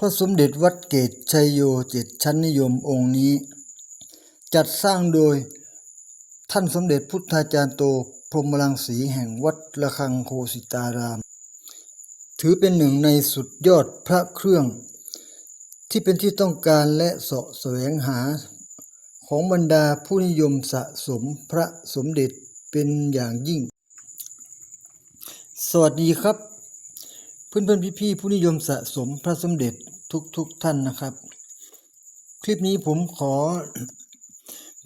พระสมเด็จวัดเกตชัยโยเจ็ดชั้นนิยมองค์นี้ จัดสร้างโดยท่านสมเด็จพุทธาจารย์โตพรหมรังสีแห่งวัดระฆังโคสิตาราม ถือเป็นหนึ่งในสุดยอดพระเครื่อง ที่เป็นที่ต้องการและเสาะแสวงหา ของบรรดาผู้นิยมสะสมพระสมเด็จเป็นอย่างยิ่ง สวัสดีครับ เพื่อนเพื่อนพี่พี่ๆผู้นิยมสะสมพระสมเด็จทุกทุกๆท่านนะครับ คลิปนี้ผมขอ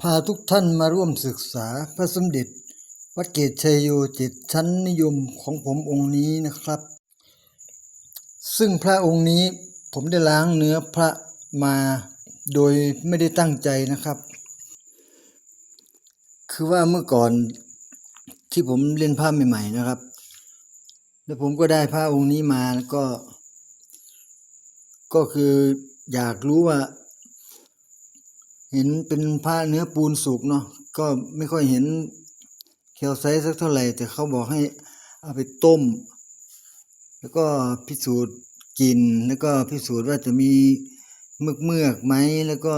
พาทุกท่านมาร่วมศึกษาพระสมเด็จ วัดเกตชัยโยเจ็ดชั้นนิยมของผมองค์นี้นะครับ ซึ่งพระองค์นี้ผมได้ล้างเนื้อพระมาโดยไม่ได้ตั้งใจนะครับ คือว่าเมื่อก่อนที่ผมเล่นผ้าใหม่ ๆ นะครับ แล้วผมก็ได้พระองค์นี้มาแล้วก็ ก็คืออยากรู้ว่า เห็นเป็นผ้าเนื้อปูนสุกเนาะก็ไม่ค่อยเห็นแคลไซสักเท่าไหร่แต่เขาบอกให้เอาไปต้ม แล้วก็พิสูจน์กลิ่นแล้วก็พิสูจน์ว่าจะมีเมือกเมือกไหมแล้วก็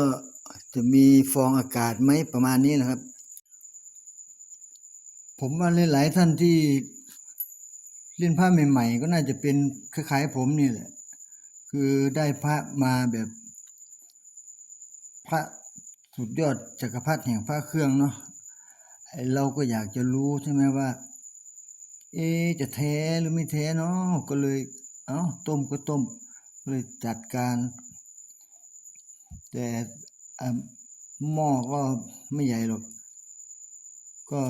จะมีฟองอากาศไหมประมาณนี้นะครับ ผมว่าหลายๆท่านที่ เล่นผ้าใหม่ๆ ก็น่าจะเป็นคล้ายๆผมนี่แหละ คือได้พระมาแบบ พระสุดยอดจักรพรรดิแห่งพระเครื่องเนาะเราก็อยากจะรู้ใช่ไหมว่า เอจะแท้หรือไม่แท้เนาะก็เลย เอ้าต้มก็ต้มเลยจัดการ แต่อะหม้อก็ไม่ใหญ่หรอกก็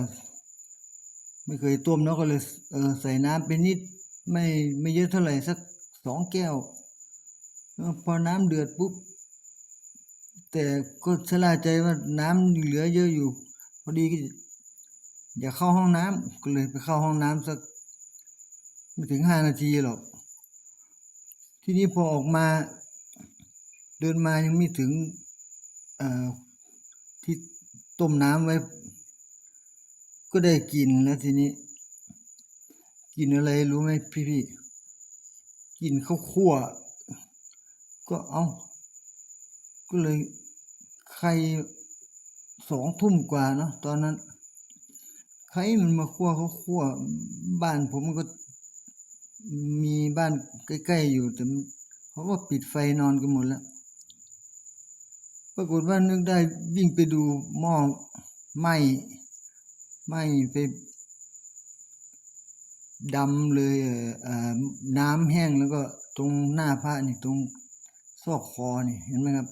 ไม่เคยต้มเนาะก็เลยเออใส่น้ำไปนิด ไม่ไม่เยอะเท่าไหร่สักสองแก้วเออพอน้ำเดือดปุ๊บแต่ก็ชะล่าใจว่าน้ำเหลือเยอะอยู่ พอดีอยากเข้าห้องน้ำก็เลยไปเข้าห้องน้ำสักไม่ถึงห้านาทีหรอก ทีนี้พอออกมา เดินมายังไม่ถึงที่ต้มน้ำไว้ ก็ได้กินแล้วทีนี้ กินอะไรรู้ไหมพี่พี่กินข้าวคั่ว ก็เอา ก็เลยใครสองทุ่มกว่าเนาะตอนนั้นใครมันมาคั่วเขาวคั่ว บ้านผมก็มีบ้านใกล้ๆอยู่แต่เขาก็ปิดไฟนอนกันหมดแล้ว ปรากฏว่านึกได้วิ่งไปดูหม้อไหม้ ไม้ไปดำเลยน้ำแห้งแล้วก็ตรงหน้าพระนี่ตรงซอกคอนี่เห็นไหมครับ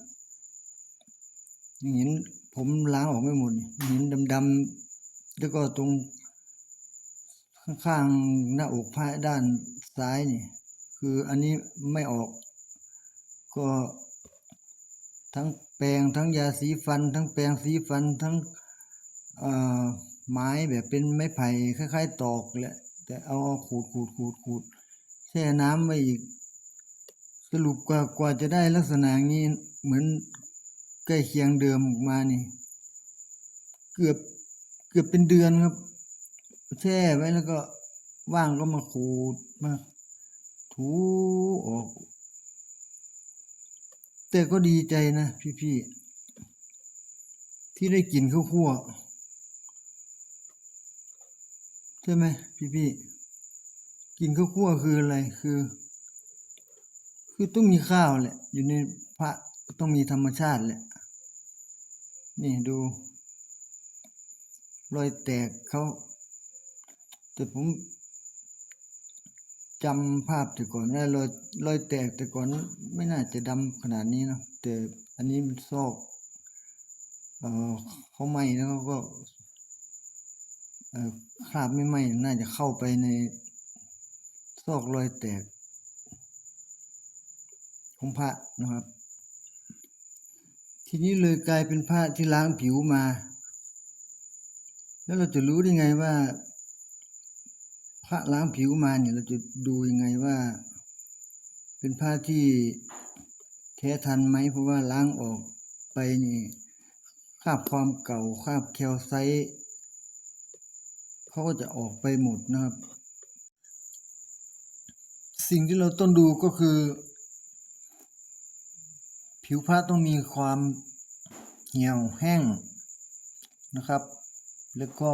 นี่เห็นผมล้างออกไม่หมดเห็นดำๆแล้วก็ตรงข้างๆหน้าอกพระด้านซ้ายนี่ คืออันนี้ไม่ออก ก็ทั้งแปรงทั้งยาสีฟัน ทั้งแปรงสีฟันทั้งเอ่อ ไม้แบบเป็นไม้ไผ่คล้าย ๆ ตอกแหละ แต่เอาขูดขูดขูดขูดแช่น้ำไว้อีก สรุปกว่ากว่าจะได้ลักษณะนี้เหมือนใกล้เคียงเดิมออกมานี่ เกือบเกือบเป็นเดือนครับ แช่ไว้แล้วก็ว่างก็มาขูดมาถูออก แต่ก็ดีใจนะพี่ๆที่ได้กินข้าวคั่ว ใช่ไหมพี่ๆกินข้าวคั่วคืออะไรคือ คือต้องมีข้าวแหละ อยู่ในพระต้องมีธรรมชาติแหละ นี่ดู รอยแตกเขาแต่ผมจำภาพแต่ก่อนได้รอยรอยแตกแต่ก่อนไม่น่าจะดำขนาดนี้นะแต่อันนี้มันซอกเออเขาไหม้แล้วเขาก็ คราบไม่ไหม้น่าจะเข้าไปในซอกรอยแตกของพระนะครับ ทีนี้เลยกลายเป็นพระที่ล้างผิวมา แล้วเราจะรู้ได้ไงว่า พระล้างผิวมาเนี่ยเราจะดูยังไงว่า เป็นผ้าที่แท้ทันไหมเพราะว่าล้างออกไปนี่คราบความเก่าคราบแคลไซต์ เขาก็จะออกไปหมดนะครับ สิ่งที่เราต้องดูก็คือ ผิวพระต้องมีความเหี่ยวแห้งนะครับ แล้วก็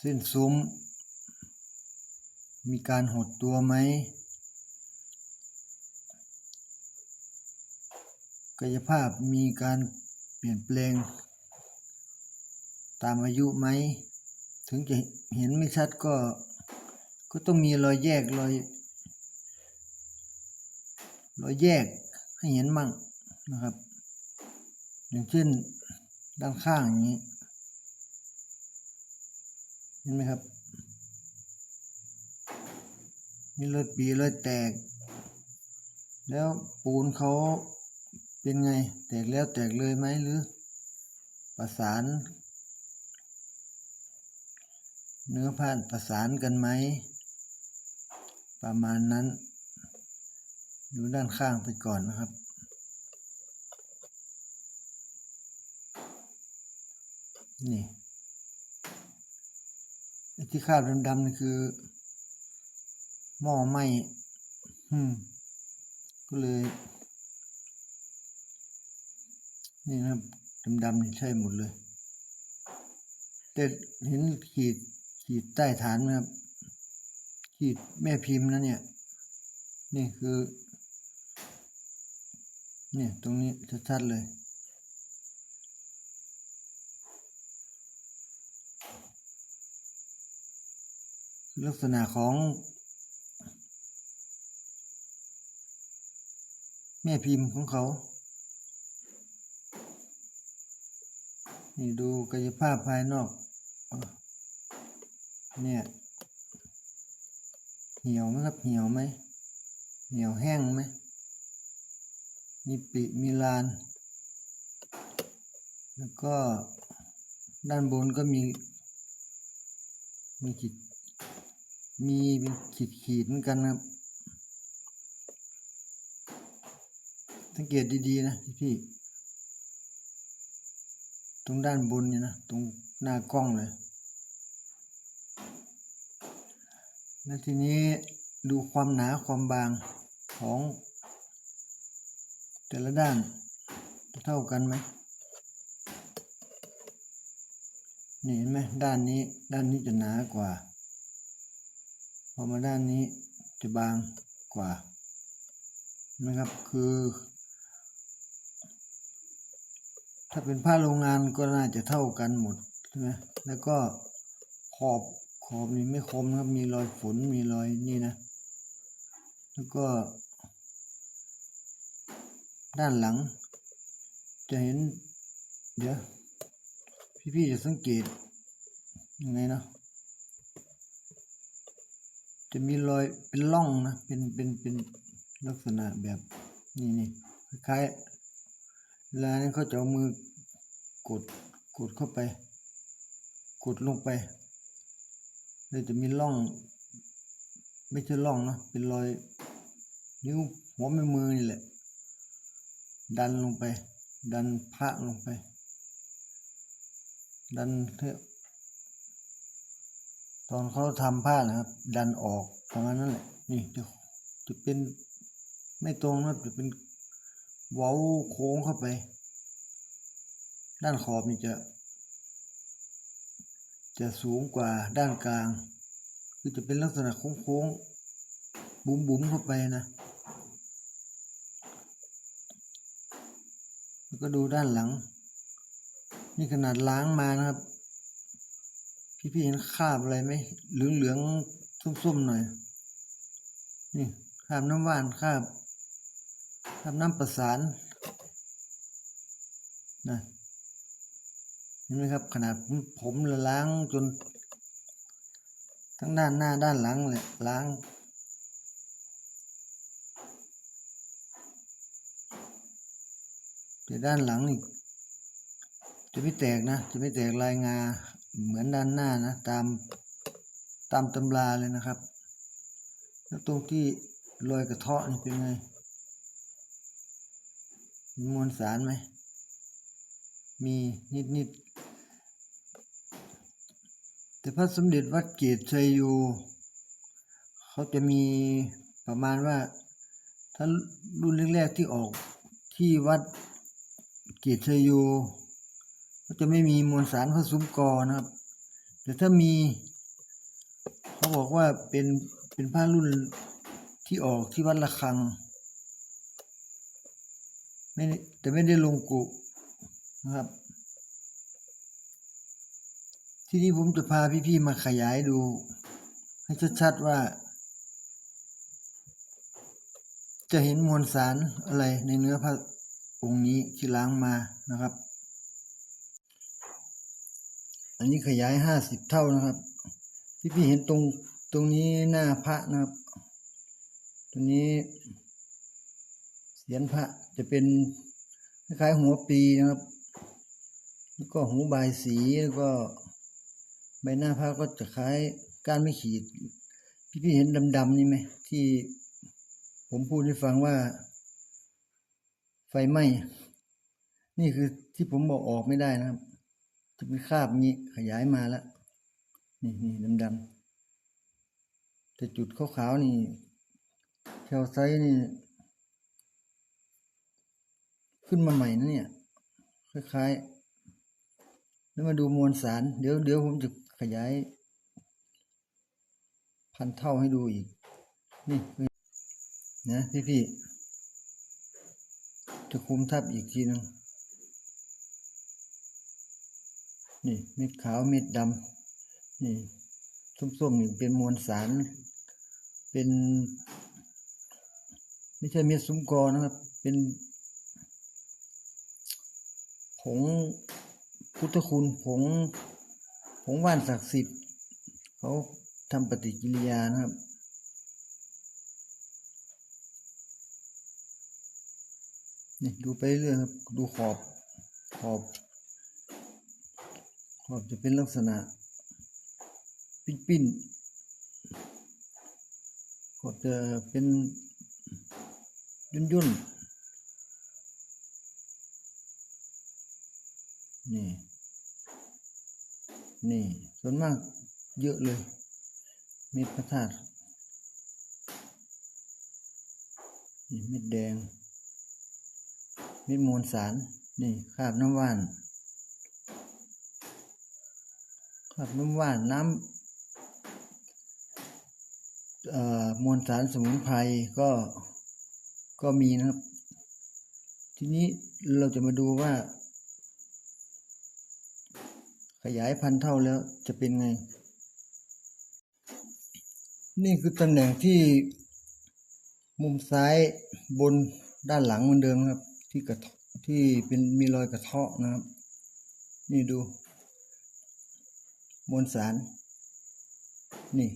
เส้นซุ้ม มีการหดตัวไหมกายภาพมีการเปลี่ยนแปลง ตามอายุไหม ถึงจะเห็นไม่ชัดก็ ก็ต้องมีรอยแยกรอย รอยแยกให้เห็นมั่งนะครับ อย่างเช่นด้านข้างอย่างนี้ เห็นไหมครับ มีรอยปีรอยแตก แล้วปูนเขาเป็นไง แตกแล้วแตกเลยไหมหรือ ประสาน เนื้อผ้าประสานกันไหม ประมาณนั้น ดูด้านข้างไปก่อนนะครับ นี่ที่คราบดำๆนี่คือหม้อไหม้อืม ก็เลย นี่นะครับดำๆนี่ใช่หมดเลยแต่เห็นขีด ขีดใต้ฐานไหมครับ ขีดแม่พิมพ์นะเนี่ย นี่คือ เนี่ยตรงนี้ชัดๆเลย ลักษณะของแม่พิมพ์ของเขา นี่ดูกายภาพภายนอกอ เนี่ย เหี่ยวไหมครับเหี่ยวไหมเหี่ยวแห้งไหมมีปิมีลาน แล้วก็ด้านบนก็มี มีขีดมีเป็นขีดขีดเหมือนกันครับ สังเกตดีๆนะพี่ ตรงด้านบนนี่นะ ตรงหน้ากล้องเลย แล้วทีนี้ดูความหนาความบางของแต่ละด้านเท่ากันไหมนี่เห็นไหมด้านนี้ด้านนี้จะหนากว่า พอมาด้านนี้จะบางกว่านะครับคือ ถ้าเป็นผ้าโรงงานก็น่าจะเท่ากันหมดใช่ไหมแล้วก็ขอบ ขอบนี่ไม่คมครับ มีรอยฝนมีรอยนี่นะ แล้วก็ ด้านหลัง จะเห็น เดี๋ยว พี่ๆจะสังเกตยังไงนะจะมีรอยเป็นร่องนะ เป็นเป็นเป็นลักษณะแบบนี่นี่คล้ายๆเวนั้นเขาจะเอามือกดกดเข้าไป กดลงไป เลยจะมีร่อง ไม่ใช่ร่องนะเป็นรอยนิ้วหัวแม่มือนี่แหละ ดันลงไป ดันพระลงไป ดันเถอะตอนเขาทำผ้านะครับ ดันออกประมาณนั้นแหละ นี่จะจะเป็นไม่ตรงนะจะเป็นเว้าโค้งเข้าไป ด้านขอบนี่จะ จะสูงกว่าด้านกลาง คือจะเป็นลักษณะโค้งๆ บุ๋มๆเข้าไปนะ แล้วก็ดูด้านหลัง นี่ขนาดล้างมานะครับ พี่ๆเห็นคราบอะไรไหมเหลืองๆส้มๆหน่อย นี่คราบน้ำหวานคราบคราบน้ำประสานนะ เห็นไหมครับขนาดผมล้างจน ทั้งด้านหน้าด้านหลังเลยล้างแต่ด้านหลังนี่จะไม่แตกนะ จะไม่แตกลายงาเหมือนด้านหน้านะ ตามตามตำราเลยนะครับ แล้วตรงที่รอยกระเทาะนี่เป็นไงมีมวลสารไหม มีนิดนิด แต่พระสมเด็จวัดเกตชัยโยเขาจะมีประมาณว่าถ้ารุ่นแรกๆที่ออกที่วัดเกียรติชยโยก็จะไม่มีมวลสารผสมกอนะครับ แต่ถ้ามี เขาบอกว่าเป็นเป็นผ้ารุ่นที่ออกที่วัดระฆังไม่ได้แต่ไม่ได้ลงกุนะครับ ที่นี้ผมจะพาพี่ๆมาขยายดู ให้ชัดๆว่า จะเห็นมวลสารอะไรในเนื้อพระองค์นี้ที่ล้างมานะครับ อันนี้ขยายห้าสิบเท่านะครับที่พี่เห็นตรงตรงนี้หน้าพระนะครับ ตรงนี้เสียนพระจะเป็นคล้ายหัวปีนะครับ แล้วก็หูบายสีแล้วก็ ใบหน้าพระก็จะคล้ายก้านไม่ขีด พี่พี่เห็นดำๆนี่ไหมที่ผมพูดให้ฟังว่า ไฟไหม้นี่คือที่ผมบอกออกไม่ได้นะครับ จะเป็นคราบนี้ขยายมาแล้ว นี่นี่ดำๆแต่จุดขาวๆนี่แคลไซต์นี่ ขึ้นมาใหม่นะเนี่ย คล้ายๆ แล้วมาดูมวลสาร เดี๋ยวเดี๋ยวผมจะ ยาย พันเท่าให้ดูอีก นี่นะพี่พี่ๆจะคุมทับอีกทีหนึงนี่เม็ดขาวเม็ดดำนี่ส้มๆนี่เป็นมวลสาร เป็น ไม่ใช่เม็ดซุ้มกอนะครับ เป็นผงพุทธคุณผง ผงว่านศักดิ์สิทธิ์เขาทำปฏิกิริยานะครับนี่ดูไปเรื่อยครับ ดูขอบขอบ ขอบจะเป็นลักษณะ ปิ้นปิ้นขอบจะเป็นยุ่นยุ่นนี่ นี่ ส่วนมากเยอะเลย เม็ดพระธาตุนี่เม็ดแดง เม็ดมวลสาร นี่คาบน้ำว่านคาบน้ำว่านน้ำมวลสารสมุนไพรก็ก็มีนะครับ ทีนี้เราจะมาดูว่า ขยายพันธุ์เท่าแล้วจะเป็นไง นี่คือตำแหน่งที่มุมซ้ายบนด้านหลังเหมือนเดิมนะครับ ที่กระเทาะที่เป็นมีรอยกระเทาะนะครับ นี่ดู มวลสาร นี่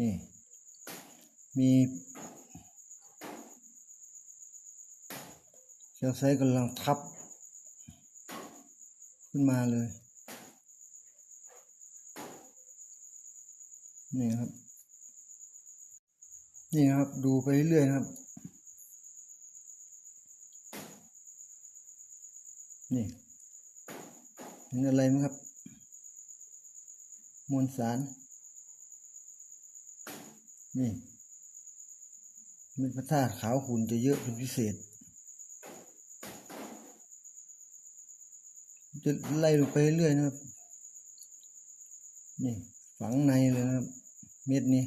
นี่ มีเซลล์ไซต์กำลังทับ ขึ้นมาเลย นี่ครับ นี่ครับ ดูไปเรื่อยๆนะครับ นี่เห็นอะไรไหมครับ มวลสาร นี่เม็ดพระธาตุขาวขุ่นจะเยอะเป็นพิเศษ จะไล่ลงไปเรื่อยนะครับ นี่ฝังในเลยนะครับ เม็ดนี้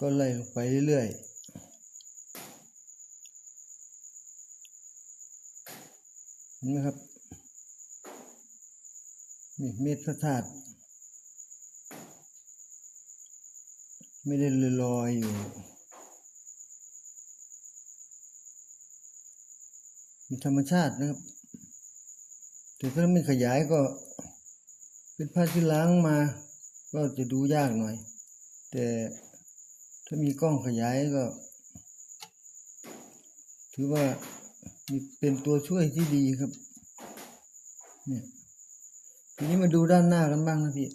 ก็ไล่ลงไปเรื่อยๆเห็นไหมครับ นี่เม็ดพระธาตุไม่ได้ลอยอยู่มีธรรมชาตินะครับแต่ถ้าไม่ขยายก็ เป็นผ้าที่ล้างมาก็จะดูยากหน่อย แต่ถ้ามีกล้องขยายก็ ถือว่าเป็นตัวช่วยที่ดีครับ เนี่ยทีนี้มาดูด้านหน้ากันบ้างนะพี่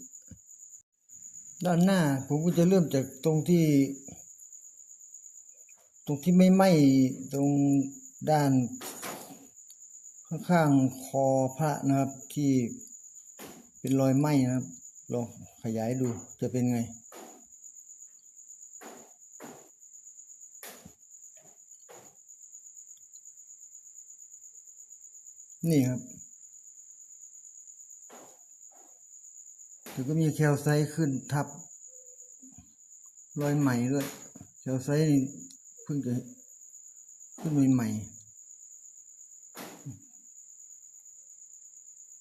ด้านหน้าผมก็จะเริ่มจากตรงที่ ตรงที่ไม่ไหม้ตรงด้านข้างๆคอพระนะครับที่ เป็นรอยไหม้นะครับ ลองขยายดูจะเป็นไง นี่ครับแต่ก็มีแคลไซต์ขึ้นทับ รอยใหม่ด้วย แคลไซต์เพิ่งจะขึ้นใหม่ๆ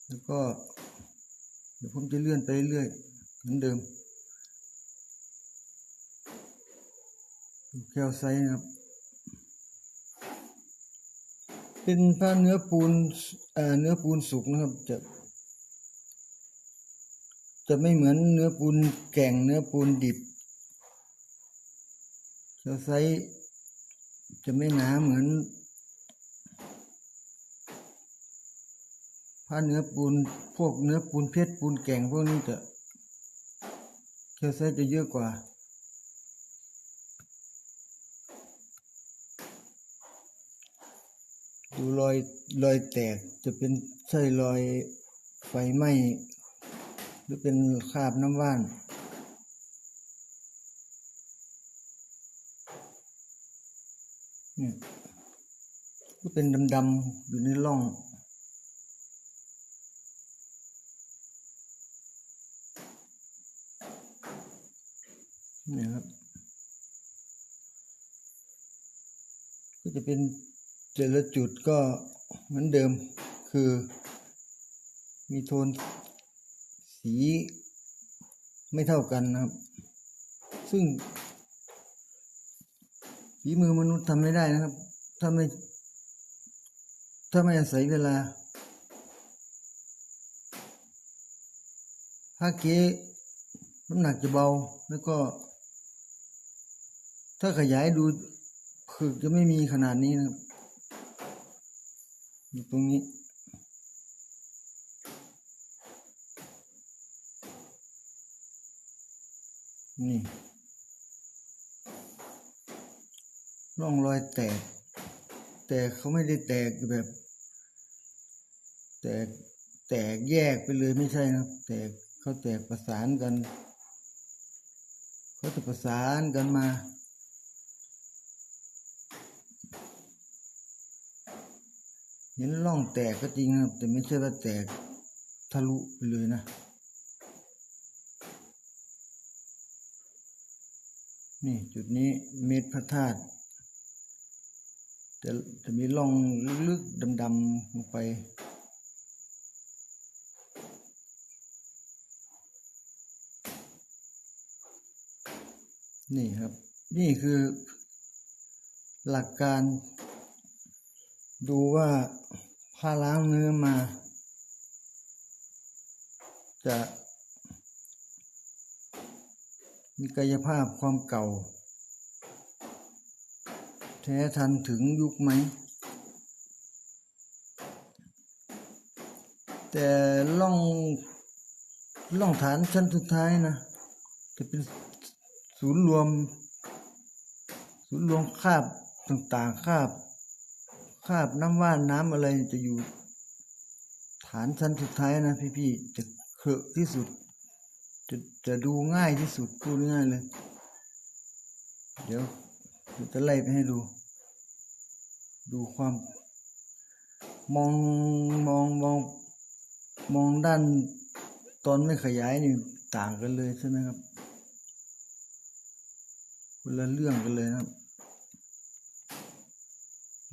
แล้วก็ เดี๋ยวผมจะเลื่อนไปเรื่อยๆเหมือนเดิมแคลไซนะครับ เป็นผ้าเนื้อปูนเอ่อเนื้อปูนสุกนะครับ จะจะไม่เหมือนเนื้อปูนแก่งเนื้อปูนดิบแคลไซจะไม่หนาเหมือน ผ้าเนื้อปูนพวกเนื้อปูนเพชรปูนแก่งพวกนี้จะแคลไซต์จะเยอะกว่าดูรอยรอยแตกจะเป็นใช่รอยไฟไหม้หรือเป็นคราบน้ำว่านเนี่ยก็เป็นดำๆอยู่ในร่อง นี่ครับ ก็จะเป็นแต่ละจุดก็เหมือนเดิมคือ มีโทนสีไม่เท่ากันนะครับ ซึ่งฝีมือมนุษย์ทำไม่ได้นะครับ ถ้าไม่ถ้าไม่อาศัยเวลาผ้าเก๊น้ำหนักจะเบาแล้วก็ ถ้าขยายดูคือจะไม่มีขนาดนี้นะครับตรงนี้ นี่ร่องรอยแตก แต่เขาไม่ได้แตกแบบ แตกแตกแยกไปเลยไม่ใช่นะครับแตกเขาแตกประสานกัน เขาจะประสานกันมา เห็นร่องแตกก็จริงครับ แต่ไม่ใช่ว่าแตกทะลุไปเลยนะ นี่จุดนี้เม็ดพระธาตุจะจะมีร่องลึกๆดำๆลงไปนี่ครับ นี่คือหลักการ ดูว่าผ้าล้างเนื้อมา จะมีกายภาพความเก่า แท้ทันถึงยุคไหม แต่ล่องล่องฐานชั้นสุดท้ายนะ จะเป็นศูนย์รวม ศูนย์รวมคาบต่างๆคาบ คราบน้ำว่านน้ำอะไรจะอยู่ ฐานชั้นสุดท้ายนะพี่ๆจะเคอะที่สุด จะจะดูง่ายที่สุดพูดง่ายเลย เดี๋ยวจะไล่ไปให้ดู ดูความ มองมองมองมองด้านตอนไม่ขยายนี่ต่างกันเลยใช่ไหมครับคนละเรื่องกันเลยนะครับ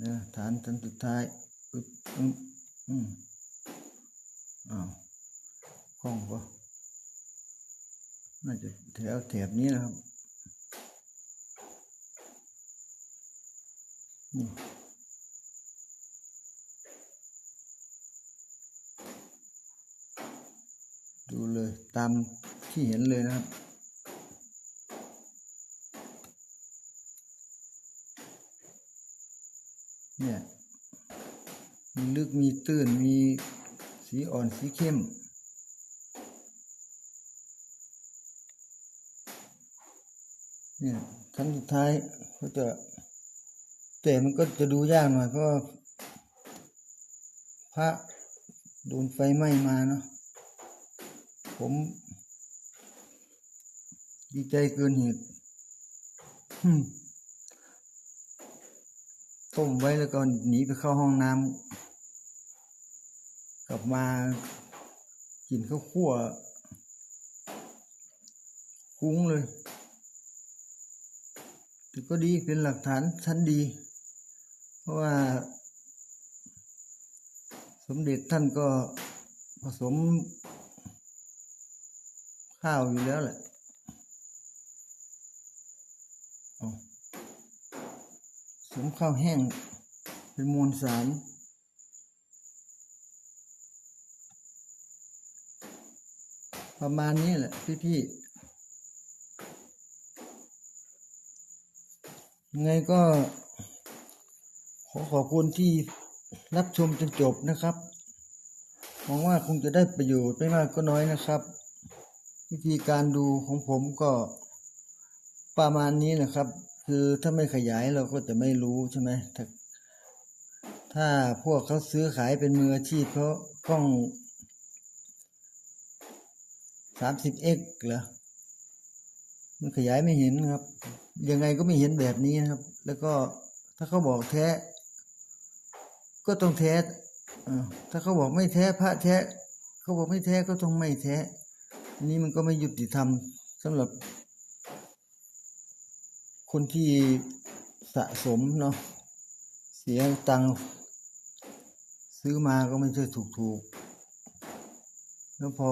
นี่ยฐานชั้นสุดท้ายปึ๊บอืมอืมอ้าวคล่องปะน่าจะแถวแถบนี้นะครับนี่ดูเลยตามที่เห็นเลยนะครับ เนี่ย มีตื้น มีสีอ่อนสีเข้ม เนี่ยชั้นสุดท้ายก็จะแต่มันก็จะดูยากหน่อยเพราะพระโดนไฟไหม้มาเนาะผม ดีใจเกินเหตุต้มไว้แล้วก็หนีไปเข้าห้องน้ำ ลับมากินข้าวคั่วคุ้งเลยแต่ก็ดีเป็นหลักฐานชั้นดี เพราะว่า สมเด็จท่านก็ผสมข้าวอยู่แล้วแหละผสมข้าวแห้งเป็นมวลสาร ประมาณนี้แหละพี่ๆยังไงก็ ขอขอบคุณที่รับชมจนจบนะครับหวังว่าคงจะได้ประโยชน์ไม่มากก็น้อยนะครับ วิธีการดูของผมก็ประมาณนี้นะครับ คือถ้าไม่ขยายเราก็จะไม่รู้ใช่ไหมถ้าถ้าพวกเขาซื้อขายเป็นมืออาชีพเพราะกล้อง 30x เอ็กเหรอ มันขยายไม่เห็นครับ ยังไงก็ไม่เห็นแบบนี้นะครับ แล้วก็ถ้าเขาบอกแท้ ก็ต้องแท้อ่อถ้าเขาบอกไม่แท้พระแท้ เขาบอกไม่แท้ก็ต้องไม่แท้อันนี้มันก็ไม่ยุติธรรมสำหรับ คนที่สะสมเนาะเสียตังซื้อมาก็ไม่ใช่ถูกๆ แล้วพอ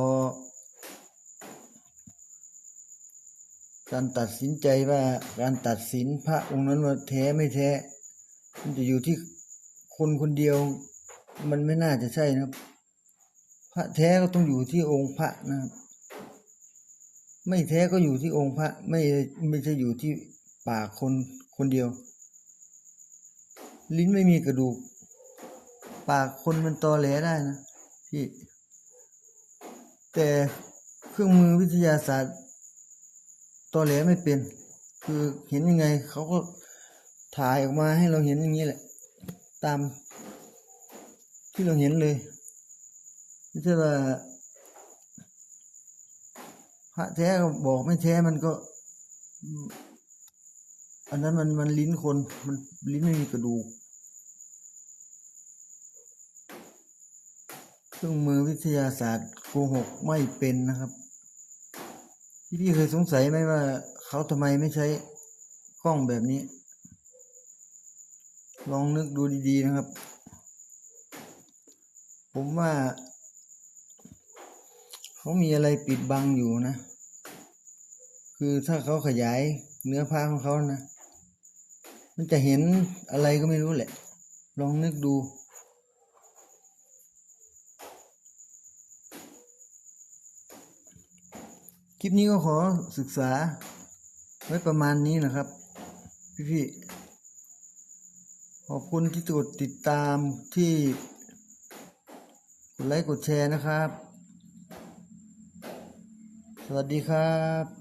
การตัดสินใจว่าการตัดสินพระองค์นั้นว่าแท้ไม่แท้ มันจะอยู่ที่คนคนเดียว มันไม่น่าจะใช่นะครับ พระแท้ก็ต้องอยู่ที่องค์พระนะครับ ไม่แท้ก็อยู่ที่องค์พระ ไม่ไม่ใช่อยู่ที่ปากคนคนเดียว ลิ้นไม่มีกระดูก ปากคนมันตอแหลได้นะพี่แต่เครื่องมือวิทยาศาสตร์ ตอแหลไม่เป็น คือเห็นยังไงเขาก็ถ่ายออกมาให้เราเห็นอย่างนี้แหละ ตาม ที่เราเห็นเลยไม่ใช่ว่าพระแท้ก็บอกไม่แท้มันก็ อันนั้นมันมันลิ้นคน มันลิ้นไม่มีกระดูกเครื่องมือวิทยาศาสตร์โกหกไม่เป็นนะครับ พี่พี่เคยสงสัยไหมว่าเขาทำไมไม่ใช้กล้องแบบนี้ ลองนึกดูดีๆนะครับ ผมว่า เขามีอะไรปิดบังอยู่นะ คือถ้าเขาขยายเนื้อผ้าของเขานะ มันจะเห็นอะไรก็ไม่รู้แหละ ลองนึกดู คลิปนี้ก็ขอศึกษา ไว้ประมาณนี้นะครับ พี่ๆ ขอบคุณที่กดติดตามที่กดไลค์กดแชร์นะครับ สวัสดีครับ